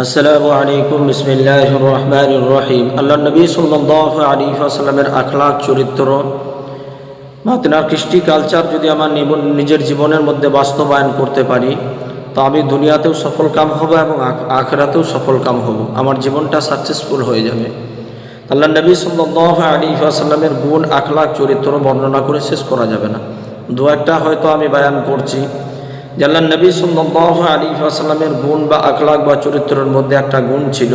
আসসালামু আলাইকুম বিসমিল্লাহ রহমান রহিম। আল্লাহ নবী সাল্লাহ আলী আসাল্লামের আখলাক, চরিত্র বা তেনার কৃষ্টি কালচার যদি আমার নিজের জীবনের মধ্যে বাস্তবায়ন করতে পারি, তো আমি দুনিয়াতেও সফল কাম হব এবং আখ- আখেরাতেও সফল কাম হব। আমার জীবনটা সাকসেসফুল হয়ে যাবে। আল্লাহ নবী সাল্লাহ আলী আসাল্লামের গুণ, আখলাক, চরিত্র বর্ণনা করে শেষ করা যাবে না। দু একটা হয়তো আমি বায়ান করছি। আল্লাহ নবী সাল্লাহ আলী আসাল্লামের গুণ বা আখলাক বা চরিত্রের মধ্যে একটা গুণ ছিল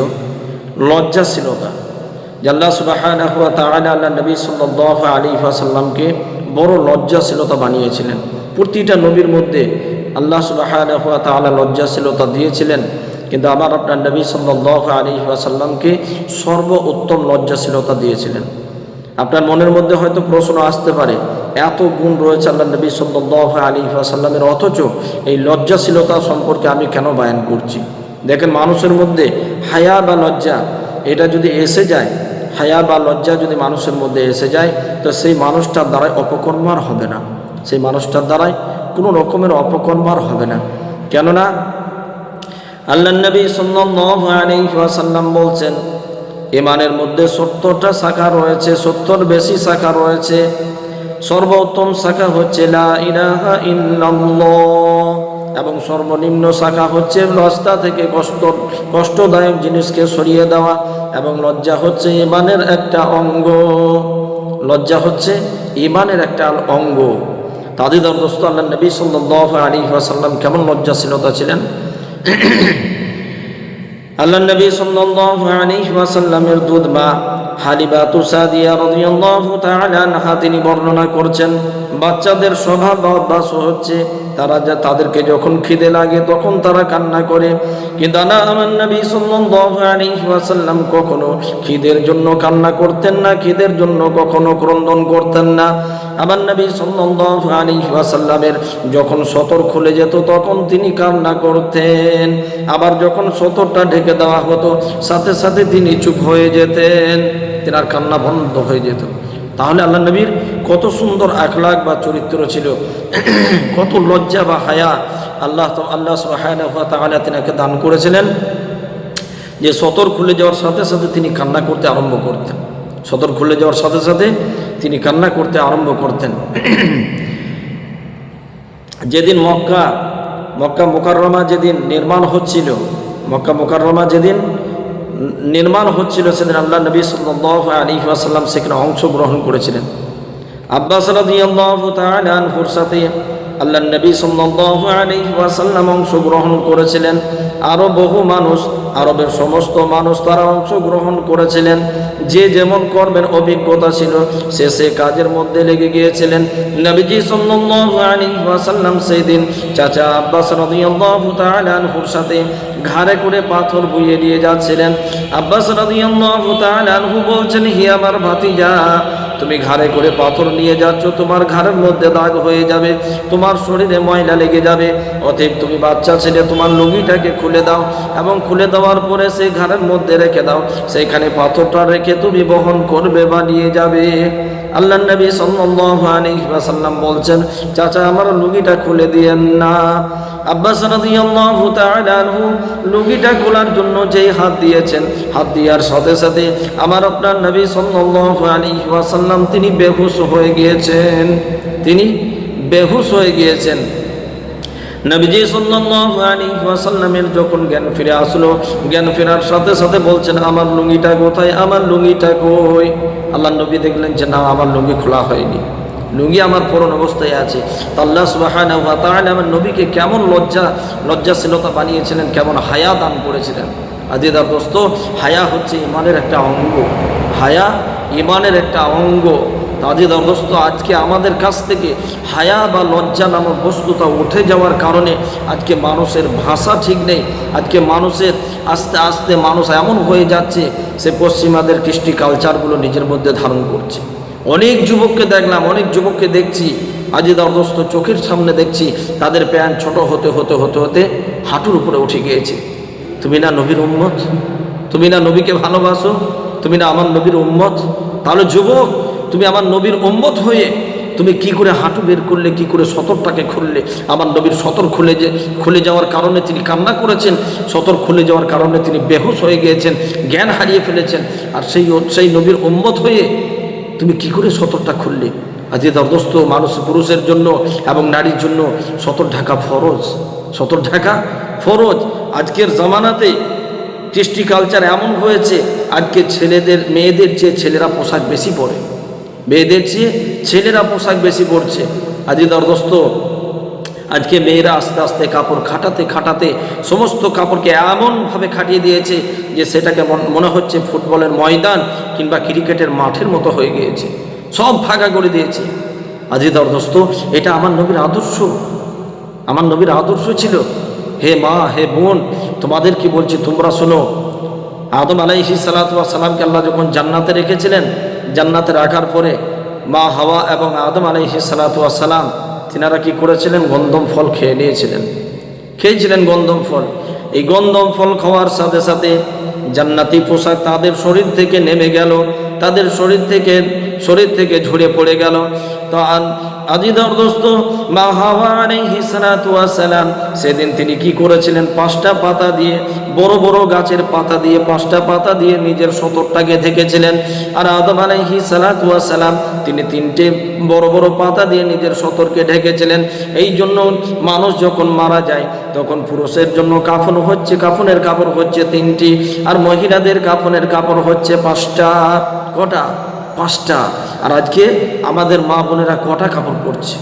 লজ্জাশীলতা যে আল্লাহ সুবাহ আল্লাহ নবী সাল্লাহ আলী আসাল্লামকে বড় লজ্জাশীলতা বানিয়েছিলেন। প্রতিটা নবীর মধ্যে আল্লাহ সুবাহ তাআলা লজ্জাশীলতা দিয়েছিলেন, কিন্তু আমার আপনার নবী সাল্লাহ আলী আসাল্লামকে সর্ব উত্তম লজ্জাশীলতা দিয়েছিলেন। আপনার মনের মধ্যে হয়তো প্রশ্ন আসতে পারে এত গুণ রয়েছে আল্লাহ নবী সাল্লাহ আলী আসাল্লামের অথচ এই লজ্জাশীলতা সম্পর্কে আমি কেন বায়ান করছি? দেখেন মানুষের মধ্যে হায়া বা লজ্জা, এটা যদি এসে যায়, হায়া বা লজ্জা যদি মানুষের মধ্যে এসে যায়, তো সেই মানুষটার দ্বারাই অপকর্ম আর হবে না। সেই মানুষটার দ্বারাই কোনো রকমের অপকর্ম আর হবে না। কেননা আল্লাহ নবী ওয়াসাল্লাম বলছেন ইমানের মধ্যে সত্তরটা শাখা রয়েছে, সত্তর বেশি শাখা রয়েছে। সর্বোত্তম শাখা হচ্ছে এবং সর্বনিম্ন শাখা হচ্ছে লস্তা থেকে কষ্ট, কষ্টদায়ক জিনিসকে সরিয়ে দেওয়া। এবং লজ্জা হচ্ছে ইমানের একটা অঙ্গ। লজ্জা হচ্ছে ইমানের একটা অঙ্গ। তাদের দোস্ত আল্লাহ নবী সাল্লাহ আলী ওয়াসাল্লাম কেমন লজ্জাশীলতা ছিলেন? আল্লাহ নবী সাল্লাল্লাহু আলাইহি ওয়াসাল্লামের দুধ মা হালিবা তুসাদিয়া রাদিয়াল্লাহু তাআলা আনহা তিনি বর্ণনা করছেন বাচ্চাদের স্বভাব বা অভ্যাস হচ্ছে তারা যা তাদেরকে যখন খিদে লাগে তখন তারা কান্না করে। কিন্তু না আমার নবী ওয়াসাল্লাম কখনো খিদের জন্য কান্না করতেন না, খিদের জন্য কখনো ক্রন্দন করতেন না। আমার নবী ওয়াসাল্লামের যখন সতর খুলে যেত তখন তিনি কান্না করতেন। আবার যখন সতরটা ঢেকে দেওয়া হতো, সাথে সাথে তিনি চুপ হয়ে যেতেন। তেনার কান্না বন্ধ হয়ে যেত। তাহলে আল্লাহ নবীর কত সুন্দর আখলাক বা চরিত্র ছিল। কত লজ্জা বা হায়া আল্লাহ আল্লাহ তাআলা তেনাকে দান করেছিলেন। যে সতর খুলে যাওয়ার সাথে সাথে তিনি কান্না করতে আরম্ভ করতেন। সতর খুলে যাওয়ার সাথে সাথে তিনি কান্না করতে আরম্ভ করতেন। যেদিন মক্কা মক্কা মোকাররমা যেদিন নির্মাণ হচ্ছিল, মক্কা মোকাররমা যেদিন নির্মাণ হচ্ছিল, সেদিন আল্লাহ নবী সাল্লাহ আলী ওয়াসাল্লাম সেখানে অংশগ্রহণ করেছিলেন। আব্বাস আনহুর সাথে আল্লাহ নবী সাল্লাল্লাহু আলাইহি ওয়াসাল্লাম অংশগ্রহণ করেছিলেন। আরও বহু মানুষ, আরবের সমস্ত মানুষ তারা অংশগ্রহণ করেছিলেন। যে যেমন কর্মের অভিজ্ঞতা ছিল, সে সে কাজের মধ্যে লেগে গিয়েছিলেন। নবীজি ওয়াসাল্লাম সেই দিন চাচা আব্বাস আনহুর সাথে ঘাড়ে করে পাথর বইয়ে নিয়ে যাচ্ছিলেন। আব্বাস আনহু বলছেন, হি আমার ভাতিজা তুমি ঘাড়ে করে পাথর নিয়ে যাচ্ছ, তোমার ঘাড়ের মধ্যে দাগ হয়ে যাবে, তোমার শরীরে ময়লা লেগে যাবে। অতএব তুমি বাচ্চা ছেলে, তোমার লুঙ্গিটাকে খুলে দাও এবং খুলে দেওয়ার পরে সেই ঘাড়ের মধ্যে রেখে দাও। সেইখানে পাথরটা রেখে তুমি বহন করবে বা নিয়ে যাবে। আল্লাহ নবী ওয়াসাল্লাম বলছেন, চাচা, আমার লুঙ্গিটা খুলে দিয়েন না। আব্বাস লুঙ্গিটা খোলার জন্য যেই হাত দিয়েছেন, হাত দেওয়ার সাথে সাথে আমার আপনার নবী ওয়াসাল্লাম তিনি বেহুশ হয়ে গিয়েছেন। তিনি বেহুশ হয়ে গিয়েছেন। নবীজি ওয়াসাল্লামের যখন জ্ঞান ফিরে আসলো, জ্ঞান ফেরার সাথে সাথে বলছেন, আমার লুঙ্গিটা কোথায়? আমার লুঙ্গিটা কই? আল্লাহ নবী দেখলেন যে না, আমার লুঙ্গি খোলা হয়নি। লুঙ্গি আমার পুরন অবস্থায় আছে। তা আল্লাহ সুবাহান আমার নবীকে কেমন লজ্জা, লজ্জাশীলতা বানিয়েছিলেন, কেমন হায়া দান করেছিলেন। আদিদার দোস্ত, হায়া হচ্ছে ইমানের একটা অঙ্গ। হায়া ইমানের একটা অঙ্গ। তাদের অবস্থ আজকে আমাদের কাছ থেকে হায়া বা লজ্জা নামক বস্তুতা উঠে যাওয়ার কারণে আজকে মানুষের ভাষা ঠিক নেই। আজকে মানুষের আস্তে আস্তে মানুষ এমন হয়ে যাচ্ছে, সে পশ্চিমাদের কৃষ্টি কালচারগুলো নিজের মধ্যে ধারণ করছে। অনেক যুবককে দেখলাম, অনেক যুবককে দেখছি আজিদা অবস্থ চোখের সামনে দেখছি, তাদের প্যান্ট ছোট হতে হতে হতে হতে হাঁটুর উপরে উঠে গিয়েছে। তুমি না নবীর উম্মত? তুমি না নবীকে ভালোবাসো? তুমি না আমার নবীর উম্মত? তাহলে যুবক তুমি আমার নবীর উম্মত হয়ে তুমি কি করে হাঁটু বের করলে, কি করে সতরটাকে খুললে? আমার নবীর সতর খুলে যে খুলে যাওয়ার কারণে তিনি কান্না করেছেন, সতর খুলে যাওয়ার কারণে তিনি বেহুশ হয়ে গিয়েছেন, জ্ঞান হারিয়ে ফেলেছেন। আর সেই সেই নবীর উম্মত হয়ে তুমি কি করে সতরটা খুললে? আজকে দরদস্ত মানুষ পুরুষের জন্য এবং নারীর জন্য সতর ঢাকা ফরজ। সতর ঢাকা ফরজ। আজকের জামানাতে কৃষ্টি কালচার এমন হয়েছে, আজকে ছেলেদের, মেয়েদের চেয়ে ছেলেরা পোশাক বেশি পরে। মেয়েদের চেয়ে ছেলেরা পোশাক বেশি পরছে। আজকে দরদস্ত, আজকে মেয়েরা আস্তে আস্তে কাপড় খাটাতে খাটাতে সমস্ত কাপড়কে এমনভাবে খাটিয়ে দিয়েছে যে সেটাকে মনে হচ্ছে ফুটবলের ময়দান কিংবা ক্রিকেটের মাঠের মতো হয়ে গিয়েছে। সব ফাঁকা করে দিয়েছে। আজকে দরদস্ত, এটা আমার নবীর আদর্শ। আমার নবীর আদর্শ ছিল, হে মা, হে বোন, তোমাদের কি বলছি তোমরা শোনো? আদম আলাইহি সালামকে আল্লাহ যখন জান্নাতে রেখেছিলেন জান্নাতে রাখার পরে মা হাওয়া এবং আদম আলাইহি সালাম তিনারা কি করেছিলেন? গন্ধম ফল খেয়ে নিয়েছিলেন। খেয়েছিলেন গন্ধম ফল। এই গন্ধম ফল খাওয়ার সাথে সাথে জান্নাতি পোশাক তাদের শরীর থেকে নেমে গেল। তাদের শরীর থেকে শরীর থেকে ঝরে পড়ে গেল। তো আজিদর দোস্ত, মা হাওয়া ওয়াসালাম, সেদিন তিনি কি করেছিলেন? পাঁচটা পাতা দিয়ে, বড় বড় গাছের পাতা দিয়ে, পাঁচটা পাতা দিয়ে নিজের সতরটাকে ঢেকেছিলেন। আর আদম আলাইহি ওয়াসালাম, তিনি তিনটে বড় বড় পাতা দিয়ে নিজের সতরকে ঢেকেছিলেন। এই জন্য মানুষ যখন মারা যায়, তখন পুরুষের জন্য কাফন হচ্ছে, কাফনের কাপড় হচ্ছে তিনটি, আর মহিলাদের কাফনের কাপড় হচ্ছে পাঁচটা, কটা? পাঁচটা। আর আজকে আমাদের মা বোনেরা কটা কাপড় পরছে?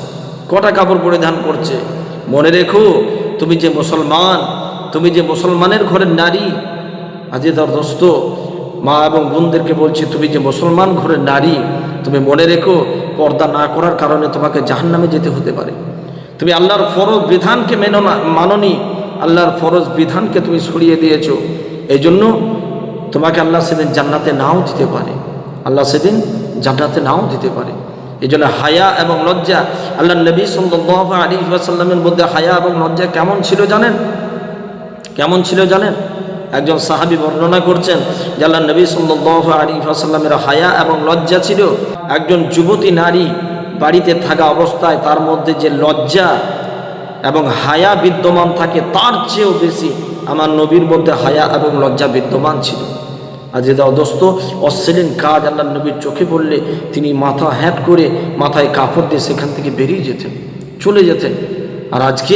কটা কাপড় পরিধান করছে? মনে রেখো, তুমি যে মুসলমান, তুমি যে মুসলমানের ঘরের নারী আজকে তার দোস্ত, মা এবং বোনদেরকে বলছি, তুমি যে মুসলমান ঘরের নারী, তুমি মনে রেখো, পর্দা না করার কারণে তোমাকে জাহান্নামে যেতে হতে পারে। তুমি আল্লাহর ফরজ বিধানকে মেনো না, মাননি, আল্লাহর ফরজ বিধানকে তুমি সরিয়ে দিয়েছ। এই জন্য তোমাকে আল্লাহ সেদিন জান্নাতে নাও দিতে পারে। আল্লাহ সেদিন জান্নাতে নাও দিতে পারে। এই জন্য হায়া এবং লজ্জা আল্লাহ নবী সাল্লাহ আলী মধ্যে হায়া এবং লজ্জা কেমন ছিল জানেন? কেমন ছিল জানেন? একজন সাহাবী বর্ণনা করছেন যে আল্লাহ নবী সাল্লাহ আলী সাল্লামের হায়া এবং লজ্জা ছিল একজন যুবতী নারী বাড়িতে থাকা অবস্থায় তার মধ্যে যে লজ্জা এবং হায়া বিদ্যমান থাকে তার চেয়েও বেশি আমার নবীর মধ্যে হায়া এবং লজ্জা বিদ্যমান ছিল। আজ দোস্ত, অশ্লীল কাজ আল্লাহ নবীর চোখে পড়লে তিনি মাথা হ্যাট করে মাথায় কাপড় দিয়ে সেখান থেকে বেরিয়ে যেতেন, চলে যেতেন। আর আজকে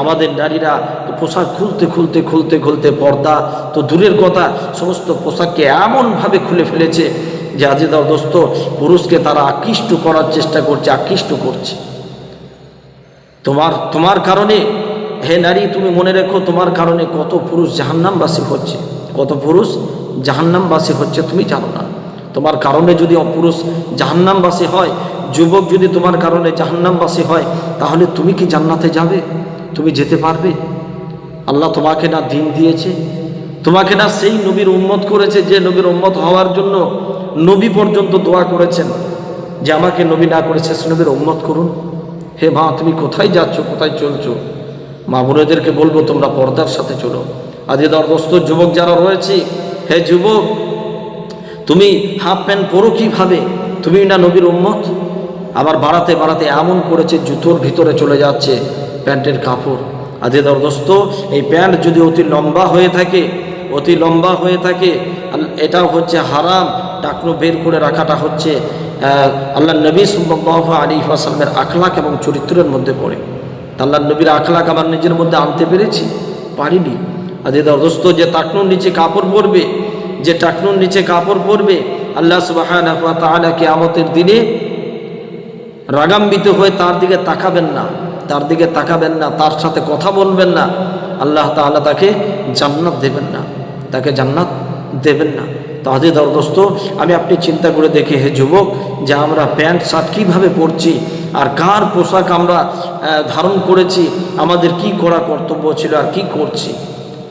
আমাদের নারীরা পোশাক খুলতে খুলতে খুলতে খুলতে পর্দা তো দূরের কথা, সমস্ত পোশাককে এমনভাবে খুলে ফেলেছে যে আজে দোস্ত, পুরুষকে তারা আকৃষ্ট করার চেষ্টা করছে, আকৃষ্ট করছে। তোমার তোমার কারণে, হে নারী, তুমি মনে রেখো তোমার কারণে কত পুরুষ জাহান্নামবাসী হচ্ছে। কত পুরুষ? জাহান্নামবাসী হচ্ছে, তুমি জানো না। তোমার কারণে যদি অপুরুষ জাহান্নামবাসী হয়, যুবক যদি তোমার কারণে জাহান্নামবাসী হয়, তাহলে তুমি কি জান্নাতে যাবে? তুমি যেতে পারবে? আল্লাহ তোমাকে না দিন দিয়েছে, তোমাকে না সেই নবীর উম্মত করেছে যে নবীর উম্মত হওয়ার জন্য নবী পর্যন্ত দোয়া করেছেন, যে আমাকে নবী না করেছে সে নবীর উম্মত করুন। হে মা, তুমি কোথায় যাচ্ছ, কোথায় চলছো? মা বোনেদেরকে বলব, তোমরা পর্দার সাথে চলো। আজ দরদস্ত যুবক যারা রয়েছে, হে যুবক, তুমি হাফ প্যান্ট পরো কীভাবে? তুমি না নবীর উম্মত? আবার বাড়াতে বাড়াতে এমন করেছে, জুতোর ভিতরে চলে যাচ্ছে প্যান্টের কাপড়। আজে দরদস্ত এই প্যান্ট যদি অতি লম্বা হয়ে থাকে, অতি লম্বা হয়ে থাকে এটাও হচ্ছে হারাম। টাকনো বের করে রাখাটা হচ্ছে আল্লাহ নবী সাল্লাহ আলী আসালামের আখলাক এবং চরিত্রের মধ্যে পড়ে। আল্লাহ নবীর আখলাক আমার নিজের মধ্যে আনতে পেরেছি, পারিনি। আজ দোস্ত যে টাকনুর নিচে কাপড় পরবে, যে টাকনুর নিচে কাপড় পরবে, আল্লাহ সুবাহ কেয়ামতের দিনে রাগাম্বিত হয়ে তার দিকে তাকাবেন না, তার দিকে তাকাবেন না, তার সাথে কথা বলবেন না, আল্লাহ তাআলা তাকে জান্নাত দেবেন না, তাকে জান্নাত দেবেন না। তো তাহলে দরদস্ত আমি আপনি চিন্তা করে দেখি, হে যুবক, যে আমরা প্যান্ট, শার্ট কীভাবে পরছি, আর কার পোশাক আমরা ধারণ করেছি, আমাদের কি করা কর্তব্য ছিল আর কি করছি?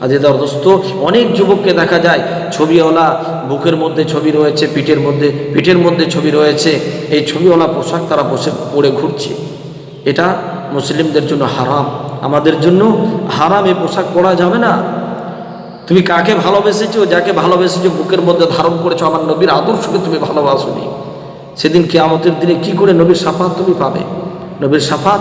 আজ দরদস্ত অনেক যুবককে দেখা যায়। ছবিওয়ালা বুকের মধ্যে ছবি রয়েছে, পিঠের মধ্যে পিঠের মধ্যে ছবি রয়েছে। এই ছবিওয়ালা পোশাক তারা বসে পরে ঘুরছে। এটা মুসলিমদের জন্য হারাম। আমাদের জন্য হারাম এই পোশাক পরা যাবে না। তুমি কাকে ভালোবেসেছো, যাকে ভালোবেসেছো বুকের মধ্যে ধারণ করেছ, আমার নবীর আদর্শকে তুমি ভালোবাসোনি। সেদিন কেয়ামতের দিনে কি করে নবীর সাফাত তুমি পাবে? নবীর সাফাত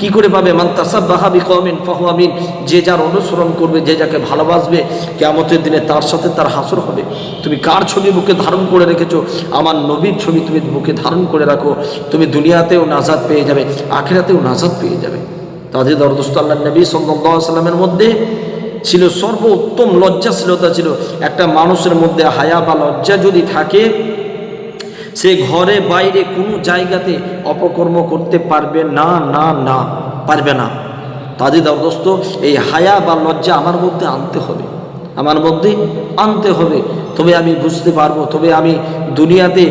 কি করে পাবে? মান তাসাব্বাহা বিকওমিন ফাহুয়ামিন যে যার অনুসরণ করবে, যে যাকে ভালোবাসবে, কেয়ামতের দিনে তার সাথে তার হাসর হবে। তুমি কার ছবি বুকে ধারণ করে রেখেছো? আমার নবীর ছবি তুমি বুকে ধারণ করে রাখো। তুমি দুনিয়াতেও নাজাদ পেয়ে যাবে, আখেরাতেও নাজাদ পেয়ে যাবে। তাদের দরদস্ত আল্লাহ নবী সাল্লামের মধ্যে ছিল সর্বোত্তম লজ্জাশীলতা ছিল। একটা মানুষের মধ্যে হায়া বা লজ্জা যদি থাকে সে ঘরে বাইরে কোনো জায়গাতে অপকর্ম করতে পারবে না না না, পারবে না। তাদের দোস্ত, এই হায়া বা লজ্জা আমার মধ্যে আনতে হবে। আমার মধ্যে আনতে হবে। তবে আমি বুঝতে পারব, তবে আমি দুনিয়াতে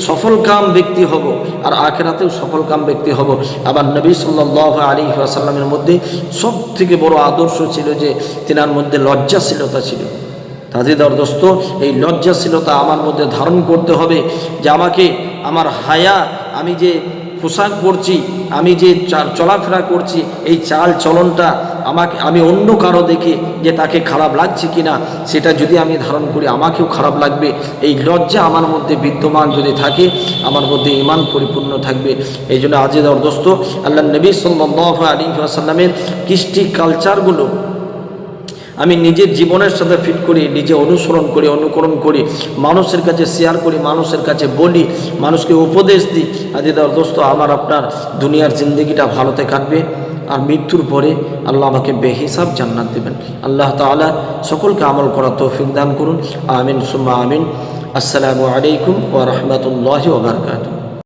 সফলকাম ব্যক্তি হব আর আখেরাতেও সফলকাম ব্যক্তি হব। আবার নবী সাল্লাহ আলী আসাল্লামের মধ্যে সব থেকে বড় আদর্শ ছিল যে, তেনার মধ্যে লজ্জাশীলতা ছিল। তাদের দরদস্ত এই লজ্জাশীলতা আমার মধ্যে ধারণ করতে হবে যে আমাকে আমার হায়া, আমি যে পোশাক পরছি, আমি যে চলাফেরা করছি, এই চাল চলনটা আমাকে আমি অন্য কারও দেখে যে তাকে খারাপ লাগছে কি না সেটা যদি আমি ধারণ করি, আমাকেও খারাপ লাগবে। এই লজ্জা আমার মধ্যে বিদ্যমান যদি থাকে, আমার মধ্যে ইমান পরিপূর্ণ থাকবে। এই জন্য আজে দরদস্ত আল্লাহ নবী সাল্লাহ আলী আসাল্লামের কৃষ্টি কালচারগুলো আমি নিজের জীবনের সাথে ফিট করি, নিজে অনুসরণ করি, অনুকরণ করি, মানুষের কাছে শেয়ার করি, মানুষের কাছে বলি, মানুষকে উপদেশ দিই। আদি দোস্ত, আমার আপনার দুনিয়ার জিন্দগিটা ভালোতে কাটবে আর মৃত্যুর পরে আল্লাহ আমাকে বেহিসাব জান্নাত দেবেন। আল্লাহ তাআলা সকলকে আমল করার তৌফিক দান করুন। আমিন, সুম্মা আমিন। আসসালামু আলাইকুম ওয়া রাহমাতুল্লাহি ওয়া বারাকাতুহু।